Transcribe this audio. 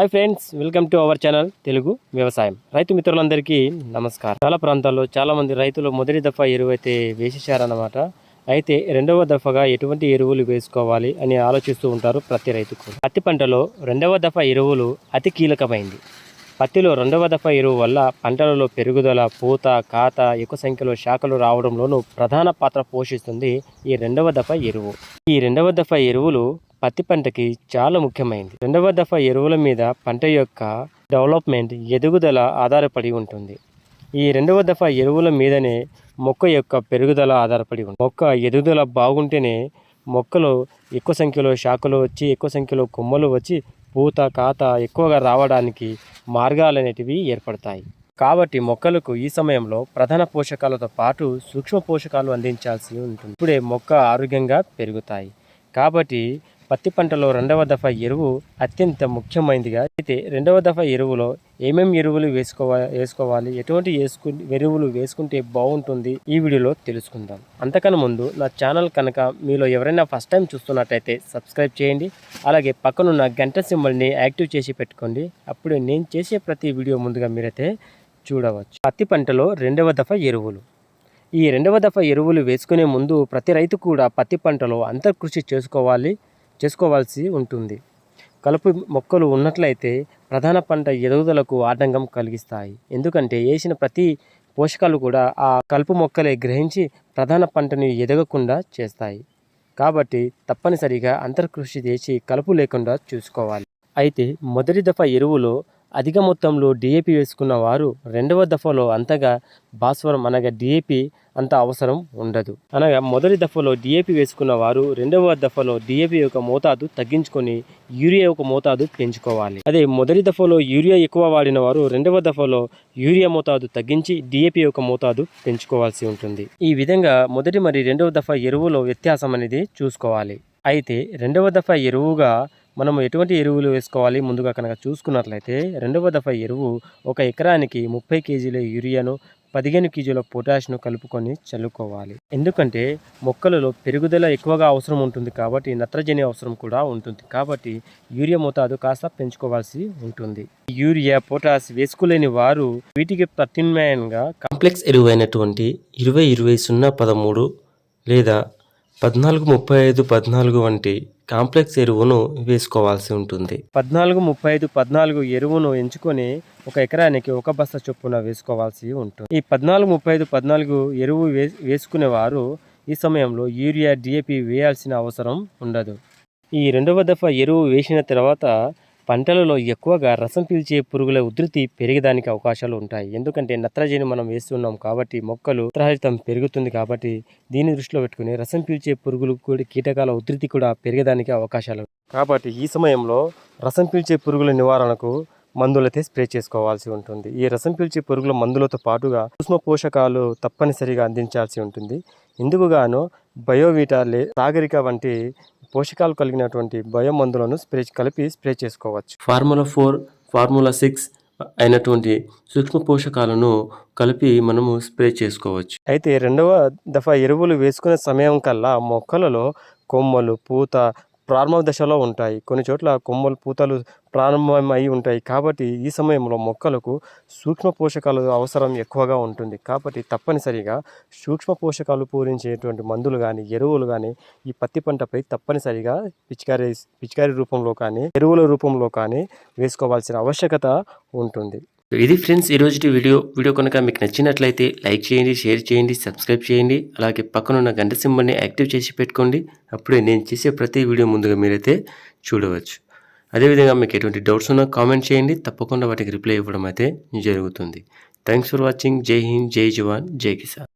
Hi friends welcome to our channel Telugu వ్యవసాయం. రైతు మిత్రులందరికీ నమస్కారం. చాలా ప్రాంతాల్లో చాలామంది రైతులు మొదటి దఫా ఎరువు అయితే వేసేసారన్నమాట అయితే రెండవ దఫాగా ఎటువంటి ఎరువులు వేసుకోవాలి అని ఆలోచిస్తూ ఉంటారు ప్రతి రైతుకు. పత్తి పంటలో రెండవ దఫా ఎరువులు అతి కీలకమైంది. పత్తిలో రెండవ దఫా ఎరువు వల్ల పంటలలో పెరుగుదల పూత కాత ఎక్కువ సంఖ్యలో శాఖలు రావడంలోనూ ప్రధాన పాత్ర పోషిస్తుంది ఈ రెండవ దఫా ఎరువు. ఈ రెండవ దఫా ఎరువులు పత్తి పంటకి చాలా ముఖ్యమైనది రెండవ దఫా ఎరువుల మీద పంట యొక్క డెవలప్మెంట్ ఎదుగుదల ఆధారపడి ఉంటుంది. ఈ రెండవ దఫా ఎరువుల మీదనే మొక్క యొక్క పెరుగుదల ఆధారపడి ఉంటుంది. మొక్క ఎదుగుదల బాగుంటేనే మొక్కలు ఎక్కువ సంఖ్యలో శాఖలు వచ్చి ఎక్కువ సంఖ్యలో కొమ్మలు వచ్చి పూత కాత ఎక్కువగా రావడానికి మార్గాలు అనేటివి ఏర్పడతాయి. కాబట్టి మొక్కలకు ఈ సమయంలో ప్రధాన పోషకాలతో పాటు సూక్ష్మ పోషకాలు అందించాల్సి ఉంటుంది. ఇప్పుడే మొక్క ఆరోగ్యంగా పెరుగుతాయి. కాబట్టి పత్తి పంటలో రెండవ దఫా ఎరువు అత్యంత ముఖ్యమైనదిగా అయితే రెండవ దఫా ఎరువులో ఏమేమి ఎరువులు వేసుకోవా వేసుకోవాలి ఎటువంటి వేసుకు ఎరువులు వేసుకుంటే బాగుంటుంది ఈ వీడియోలో తెలుసుకుందాం. అంతకన్నా ముందు నా ఛానల్ కనుక మీలో ఎవరైనా ఫస్ట్ టైం చూస్తున్నట్టయితే సబ్స్క్రైబ్ చేయండి. అలాగే పక్కనున్న గంట సింబల్ని యాక్టివ్ చేసి పెట్టుకోండి. అప్పుడు నేను చేసే ప్రతి వీడియో ముందుగా మీరైతే చూడవచ్చు. పత్తి పంటలో రెండవ దఫా ఎరువులు. ఈ రెండవ దఫా ఎరువులు వేసుకునే ముందు ప్రతి రైతు కూడా పత్తి పంటలో అంతర్కృషి చేసుకోవాలి. చేసుకోవాల్సి ఉంటుంది. కలుపు మొక్కలు ఉన్నట్లయితే ప్రధాన పంట ఎదుగుదలకు ఆటంకం కలిగిస్తాయి. ఎందుకంటే వేసిన ప్రతి పోషకాలు కూడా ఆ కలుపు మొక్కలే గ్రహించి ప్రధాన పంటను ఎదగకుండా చేస్తాయి. కాబట్టి తప్పనిసరిగా అంతర్కృషి చేసి కలుపు లేకుండా చూసుకోవాలి. అయితే మొదటి దఫా ఎరువులో అధిక మొత్తంలో డిఏపి వేసుకున్న వారు రెండవ దఫలో అంతగా భాస్వరం అనగా డిఏపి అంత అవసరం ఉండదు. అనగా మొదటి దఫలో డిఏపి వేసుకున్న వారు రెండవ దఫలో డిఏపి యొక్క మోతాదు తగ్గించుకొని యూరియా యొక్క మోతాదు పెంచుకోవాలి. అదే మొదటి దఫలో యూరియా ఎక్కువ వాడిన వారు రెండవ దఫలో యూరియా మోతాదు తగ్గించి డిఏపి యొక్క మోతాదు పెంచుకోవాల్సి ఉంటుంది. ఈ విధంగా మొదటి మరి రెండవ దఫా ఎరువులో వ్యత్యాసం అనేది చూసుకోవాలి. అయితే రెండవ దఫా ఎరువుగా మనం ఎటువంటి ఎరువులు వేసుకోవాలి? ముందుగా కనుక చూసుకున్నట్లయితే రెండవ దఫా ఎరువు ఒక ఎకరానికి ముప్పై కేజీల యూరియాను పదిహేను కేజీల పొటాష్ను కలుపుకొని చల్లుకోవాలి. ఎందుకంటే మొక్కలలో పెరుగుదల ఎక్కువగా అవసరం ఉంటుంది కాబట్టి నత్రజని అవసరం కూడా ఉంటుంది. కాబట్టి యూరియా మోతాదు కాస్త పెంచుకోవాల్సి ఉంటుంది. యూరియా పొటాష్ వేసుకోలేని వారు వీటికి ప్రత్యామ్నాయంగా కాంప్లెక్స్ ఎరువు అయినటువంటి ఇరవై ఇరవై సున్నా పదమూడు లేదా పద్నాలుగు ముప్పై ఐదు పద్నాలుగు వంటి కాంప్లెక్స్ ఎరువును వేసుకోవాల్సి ఉంటుంది. పద్నాలుగు ముప్పై ఐదు పద్నాలుగు ఎరువును ఎంచుకొని ఒక ఎకరానికి ఒక బస్త చొప్పున వేసుకోవాల్సి ఉంటుంది. ఈ పద్నాలుగు ముప్పై ఐదు పద్నాలుగు ఎరువు వే వేసుకునేవారు ఈ సమయంలో యూరియా డిఏపి వేయాల్సిన అవసరం ఉండదు. ఈ రెండవ దఫా ఎరువు వేసిన తర్వాత పంటలలో ఎక్కువగా రసం పీల్చే పురుగుల ఉధృతి పెరిగేదానికి అవకాశాలు ఉంటాయి. ఎందుకంటే నత్రజని మనం వేస్తున్నాం కాబట్టి మొక్కలు నత్రహరితం పెరుగుతుంది కాబట్టి దీన్ని దృష్టిలో పెట్టుకుని రసం పీల్చే పురుగులు కూడా కీటకాల ఉధృతి కూడా పెరిగేదానికి అవకాశాలు కాబట్టి ఈ సమయంలో రసం పీల్చే పురుగుల నివారణకు మందులతో స్ప్రే చేసుకోవాల్సి ఉంటుంది. ఈ రసం పీల్చే పురుగుల మందులతో పాటుగా సూక్ష్మ పోషకాలు తప్పనిసరిగా అందించాల్సి ఉంటుంది. ఇందుకుగాను బయోవీటా లే సాగరిక వంటి పోషకాలు కలిగినటువంటి బయో మందులను స్ప్రే కలిపి స్ప్రే చేసుకోవచ్చు. ఫార్ములా ఫోర్ ఫార్ములా సిక్స్ అయినటువంటి సూక్ష్మ పోషకాలను కలిపి మనము స్ప్రే చేసుకోవచ్చు. అయితే రెండవ దఫా ఎరువులు వేసుకునే సమయం కల్లా మొక్కలలో కొమ్మలు పూత ప్రారంభ దశలో ఉంటాయి. కొన్ని చోట్ల కొమ్మలు పూతలు ప్రారంభమై ఉంటాయి. కాబట్టి ఈ సమయంలో మొక్కలకు సూక్ష్మ పోషకాలు అవసరం ఎక్కువగా ఉంటుంది. కాబట్టి తప్పనిసరిగా సూక్ష్మ పోషకాలు పూరించేటువంటి మందులు కానీ ఎరువులు కానీ ఈ పత్తి పంటపై తప్పనిసరిగా పిచికారీ పిచికారీ రూపంలో కానీ ఎరువుల రూపంలో కానీ వేసుకోవాల్సిన ఆవశ్యకత ఉంటుంది. ఇది ఫ్రెండ్స్ ఈరోజు వీడియో. వీడియో కనుక మీకు నచ్చినట్లయితే లైక్ చేయండి షేర్ చేయండి సబ్స్క్రైబ్ చేయండి అలాగే పక్కనున్న గంట సింబల్ని యాక్టివ్ చేసి పెట్టుకోండి. అప్పుడే నేను చేసే ప్రతి వీడియో ముందుగా మీరైతే చూడవచ్చు. అదేవిధంగా మీకు ఎటువంటి డౌట్స్ ఉన్నా కామెంట్ చేయండి. తప్పకుండా వాటికి రిప్లై ఇవ్వడం అయితే జరుగుతుంది. Thanks for watching. Jai Hind Jai జవాన్ జై కిసాన్.